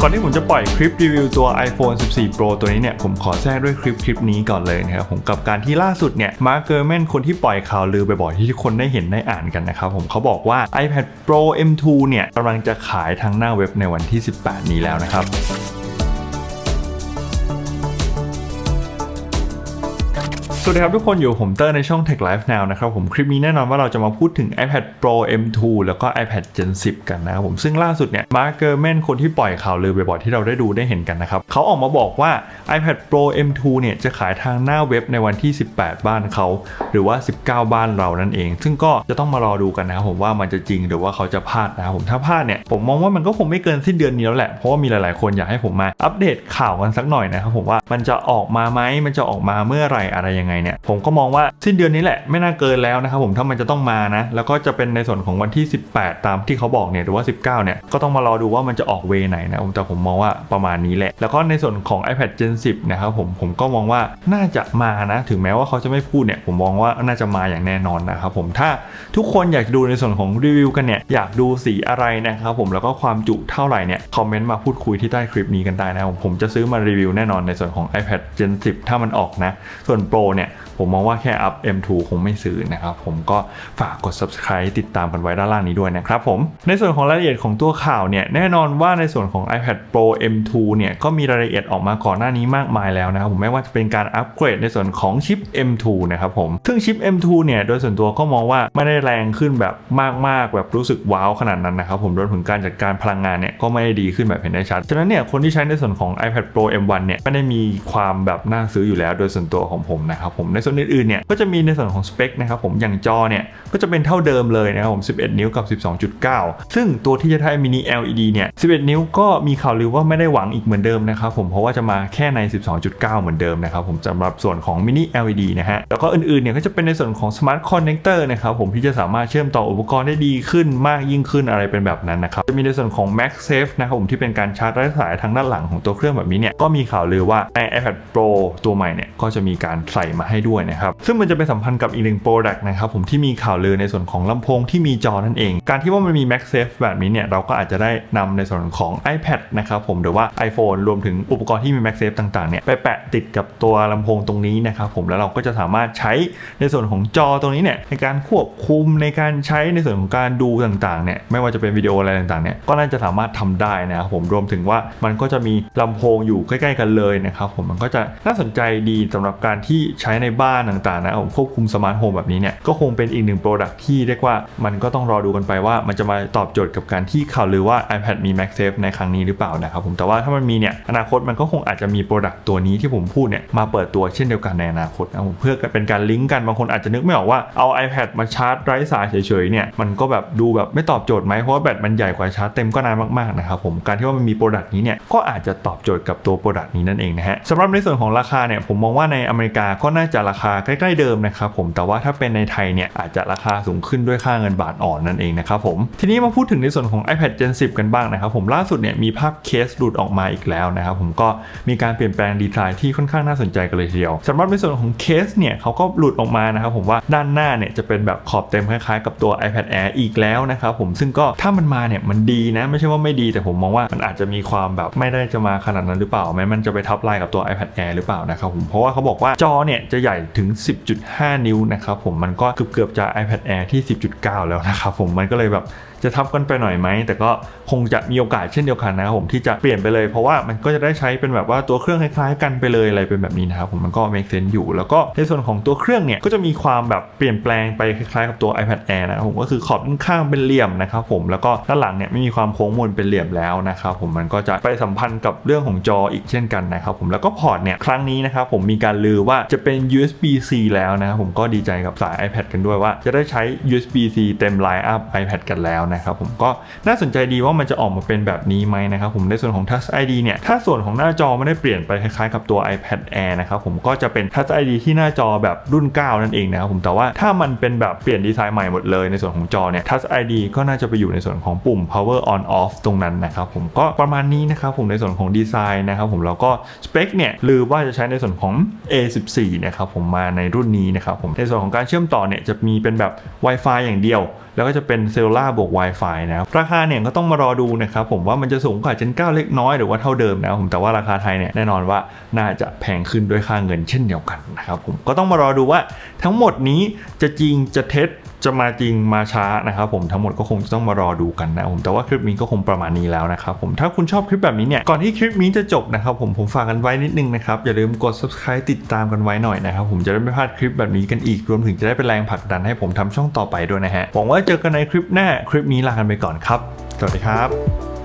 ก่อนที่ผมจะปล่อยคลิปรีวิวตัว iPhone 14 Pro ตัวนี้เนี่ย ผมขอแทรกด้วยคลิปคลิปนี้ก่อนเลยนะครับ ผมกับการที่ล่าสุดเนี่ย มาร์เกอร์แมนคนที่ปล่อยข่าวลือบ่อยๆที่ทุกคนได้เห็นได้อ่านกันนะครับ ผมเขาบอกว่า iPad Pro M2 เนี่ยกำลังจะขายทางหน้าเว็บในวันที่ 18 นี้แล้วนะครับ สวัสดีครับทุกคนอยู่ผมเตอร์ในช่อง Tech Life Now นะครับผมคลิปนี้แน่นอนว่าเราจะมาพูดถึง iPad Pro M2 แล้วก็ iPad Gen 10 กันนะครับผมซึ่งล่าสุดเนี่ยมาร์เกอร์แมนคนที่ปล่อยข่าวลือบ่อยๆที่เราได้ดูได้เห็นกันนะครับเขาออกมาบอกว่า iPad Pro M2 เนี่ยจะขายทางหน้าเว็บในวันที่ 18 บ้านเขา หรือว่า 19 บ้านเรานั่นเอง ซึ่งก็จะต้องมารอดูกันนะครับผมว่ามันจะจริงหรือว่าเขาจะพลาดนะครับผมถ้าพลาดเนี่ยผมมองว่ามันก็คงไม่เกินสิ้นเดือนนี้แล้วแหละเพราะว่ามีหลายๆคนอยากให้ผมมาอัปเดตข่าวกันสักหน่อยนะครับผมว่ามันจะออกมาไหมมันจะออกมาเมื่อไหร่อะไรยังไงเนี่ยผมก็มองว่าสิ้นเดือนนี้แหละไม่น่าเกินแล้วนะครับผมถ้ามันจะต้องมานะแล้วก็จะเป็นในส่วนของวันที่ 18 ตามที่เขาบอกเนี่ยหรือว่า 19เนี่ยก็ต้องมารอดูว่ามันจะออกเวไหนนะผมแต่ผมมองว่าประมาณนี้แหละ แล้วก็ในส่วนของ iPad Gen 10นะครับผมผมก็มองว่าน่าจะมานะถึงแม้ว่าเขาจะไม่พูดเนี่ยผมมองว่าน่าจะมาอย่างแน่นอนนะครับผมถ้าทุกคนอยากดูในส่วนของรีวิวกันเนี่ยอยากดูสีอะไรนะครับผมแล้วก็ความจุเท่าไหร่เนี่ยคอมเมนต์มาพูดคุยที่ใต้คลิปนี้กันได้นะครับผมผมจะซื้อมารีวิวแน่นอนในส่วนของ iPad Gen 10 ถ้ามันออกนะ ส่วน Pro เนี่ยผมมองว่าแค่อัพ M2 คงไม่ซื้อนะครับ ผมก็ฝากกด subscribe ติดตามกันไว้ด้านล่างนี้ด้วยนะครับผม ในส่วนของรายละเอียดของตัวข่าวเนี่ยแน่นอนว่าในส่วนของ iPad Pro M2 เนี่ยก็มีรายละเอียดออกมาก่อนหน้านี้มากมายแล้วนะครับผมไม่ว่าจะเป็นการอัปเกรดในส่วนของชิป M2 นะครับผมซึ่งชิป M2 เนี่ยโดยส่วนตัวก็มองว่าไม่ได้แรงขึ้นแบบมากๆ แบบรู้สึกว้าวขนาดนั้นนะครับผมรวมถึงการจัดการพลังงานเนี่ยก็ไม่ได้ดีขึ้นแบบเห็นได้ชัด ฉะนั้นเนี่ยคนที่ใช้ในส่วนของ iPad Pro M1 เนี่ยไม่ได้มีความแบบน่าซื้ออยู่แล้ว โดยส่วนตัวของผมนะครับผมในส่วนอื่นๆเนี่ยก็จะมีในส่วนของสเปคนะครับผมอย่างจอเนี่ยก็จะเป็นเท่าเดิมเลยนะครับผม 11 นิ้วกับ 12.9 ซึ่งตัวที่จะได้มินิ LED เนี่ย 11 นิ้วก็มีข่าวลือว่าไม่ได้หวังอีกเหมือนเดิมนะครับผมเพราะว่าจะมาแค่ใน 12.9 เหมือนเดิมนะครับผมสำหรับส่วนของมินิ LED นะฮะแล้วก็อื่นๆเนี่ยก็จะเป็นในส่วนของ Smart Connector นะครับผมที่จะสามารถเชื่อมต่ออุปกรณ์ได้ดีขึ้นมากยิ่งขึ้นอะไรเป็นแบบนั้นนะครับจะมีในส่วนของ MagSafe นะครับผมที่เป็นการชาร์จไร้สายทางด้านหลังของตัวเครื่องแบบนี้เนี่ยก็มีข่าวลือว่าใน iPad Pro ตัวใหม่เนี่ยก็จะมีการใส่มาให้ด้วยนะครับ ซึ่งมันจะเป็นสัมพันธ์กับอีกหนึ่ง Product นะครับผมที่มีข่าวลือในส่วนของลำโพงที่มีจอนั่นเอง การที่ว่ามันมี MagSafe แบบนี้เนี่ยเราก็อาจจะได้นำในส่วนของ iPad นะครับผมหรือว่า iPhone รวมถึงอุปกรณ์ที่มี MagSafe ต่างๆเนี่ยไปแปะติดกับตัวลำโพงตรงนี้นะครับผมแล้วเราก็จะสามารถใช้ในส่วนของจอตรงนี้เนี่ยในการควบคุมในการใช้ในส่วนของการดูต่างๆเนี่ยไม่ว่าจะเป็นวิดีโออะไรต่างๆเนี่ยก็น่าจะสามารถทำได้นะครับผมรวมถึงว่ามันก็จะมีลำโพงอยู่ใกล้ ๆ กันเลยนะครับผมมันก็จะน่าสนใจดีสำหรับการที่ใช้ในบ้านต่างๆนะผมควบคุมสมาร์ทโฮมแบบนี้เนี่ยก็คงเป็นอีกหนึ่งโปรดักที่เรียกว่ามันก็ต้องรอดูกันไปว่า มันจะมาตอบโจทย์กับการที่ข่าวลือว่า iPad มี MagSafe ในครั้งนี้หรือเปล่านะครับผมแต่ว่าถ้ามันมีเนี่ยอนาคตมันก็คงอาจจะมีโปรดักตัวนี้ที่ผมพูดเนี่ยมาเปิดตัวเช่นเดียวกันในอนาคตนะผมเพื่อเป็นการลิงก์กันบางคนอาจจะนึกไม่ออกว่าเอา iPad มาชาร์จไร้สายเฉยๆเนี่ยมันก็แบบดูแบบไม่ตอบโจทย์ไหมเพราะว่าแบตมันใหญ่กว่าชาร์จเต็มก็นานมากๆนะครับผมการที่ว่ามันมีโปรดักนี้เนี่ยก็อาจจะตอบโจทย์กับตัวโปรดักนี้นั่นเองนะฮะสำหรับในส่วนของราคาเนี่ยผมมองว่าในอเมริกาก็น่าจะราคาใกล้ๆเดิมนะครับผมแต่ว่าถ้าเป็นในไทยเนี่ยอาจจะราคาสูงขึ้นด้วยค่าเงินบาทอ่อนนั่นเองนะครับผมทีนี้มาพูดถึงในส่วนของ iPad Gen 10 กันบ้างนะครับผมล่าสุดเนี่ยมีภาพเคสหลุดออกมาอีกแล้วนะครับผมก็มีการเปลี่ยนแปลงดีไซน์ที่ค่อนข้างน่าสนใจกันเลยทีเดียวสำหรับในส่วนของเคสเนี่ยเขาก็หลุดออกมานะครับผมว่าด้านหน้าเนี่ยจะเป็นแบบขอบเต็มคล้ายๆ กับตัว iPad Air อีกแล้วนะครับผมซึ่งก็ถ้ามันมาเนี่ยมันดีนะไม่ใช่ว่าไม่ดีแต่ผมมองว่ามันอาจจะมีความแบบไม่ได้จะมาขนาดนั้นหรือเปล่าแม้มันจะไปทับลายกับตัว iPad Air หรือเปล่านะครับผมเพราะว่าเขาบอกว่าจอเนี่ยจะใหญ่ถึง 10.5 นิ้วนะครับผมมันก็เกือบๆจะ iPad Air ที่ 10.9 แล้วนะครับผมมันก็เลยแบบจะทับกันไปหน่อยไหม แต่ก็คงจะมีโอกาสเช่นเดียวกันนะครับผมที่จะเปลี่ยนไปเลย เพราะว่ามันก็จะได้ใช้เป็นแบบว่าตัวเครื่องคล้ายๆกันไปเลยอะไรเป็นแบบนี้นะครับผมมันก็ make sense อยู่ แล้วก็ในส่วนของตัวเครื่องเนี่ยก็จะมีความแบบเปลี่ยนแปลงไปคล้ายๆกับตัว iPad Air นะครับผมก็คือขอบด้านข้างเป็นเหลี่ยมนะครับผมแล้วก็ด้านหลังเนี่ยไม่มีความโค้งมนเป็นเหลี่ยมแล้วนะครับผมมันก็จะไปสัมพันธ์กับเรื่องของจออีกเช่นกันนะครับผมแล้วก็พอร์ตเนี่ยครั้งนี้นะครับผมมีการลือว่าจะเป็น็น USB-C แล้วนะครับผมก็ดีใจกับสาย iPad กันด้วยว่า จะได้ใช้ USB-C เต็มไลน์อัพ iPad กันแล้วนะครับผมก็น่าสนใจดีว่ามันจะออกมาเป็นแบบนี้ไหมนะครับผมในส่วนของ Touch ID เนี่ยถ้าส่วนของหน้าจอไม่ได้เปลี่ยนไปคล้ายๆกับตัว iPad Air นะครับผมก็จะเป็น Touch ID ที่หน้าจอแบบรุ่น 9 นั่นเองนะครับผมแต่ว่าถ้ามันเป็นแบบเปลี่ยนดีไซน์ใหม่หมดเลยในส่วนของจอเนี่ย Touch ID ก็น่าจะไปอยู่ในส่วนของปุ่ม power on off ตรงนั้นนะครับผมก็ประมาณนี้นะครับผมในส่วนของดีไซน์นะครับผมแล้วก็สเปคเนี่ยลือว่าจะใช้ในส่วนของ A14 นะครับผมมาในรุ่นนี้นะครับผมในส่วนของการเชื่อมต่อเนี่ยจะมีเป็นแบบ Wi-Fi อย่างเดียว แล้วก็จะเป็นเซลลูล่าบวก Wi-Fi นะครับราคาเนี่ยก็ต้องมารอดูนะครับผมว่ามันจะสูงกว่า Gen 9 เล็กน้อยหรือว่าเท่าเดิมนะครับผมแต่ว่าราคาไทยเนี่ยแน่นอนว่าน่าจะแพงขึ้นด้วยค่าเงินเช่นเดียวกันนะครับผมก็ต้องมารอดูว่าทั้งหมดนี้จะจริงจะเท็จ จะมาจริงมาช้านะครับผมทั้งหมดก็คงจะต้องมารอดูกันนะผมแต่ว่าคลิปนี้ก็คงประมาณนี้แล้วนะครับผมถ้าคุณชอบคลิปแบบนี้เนี่ยก่อนที่คลิปนี้จะจบนะครับผมผมฝากกันไว้นิดนึงนะครับอย่าลืมกด subscribe ติดตามกันไว้หน่อยนะครับผมจะได้ไม่พลาดคลิปแบบนี้กันอีกรวมถึงจะได้เป็นแรงผลักดันให้ผมทำช่องต่อไปด้วยนะฮะหวังว่าเจอกันในคลิปหน้าคลิปนี้ลากันไปก่อนครับ สวัสดีครับ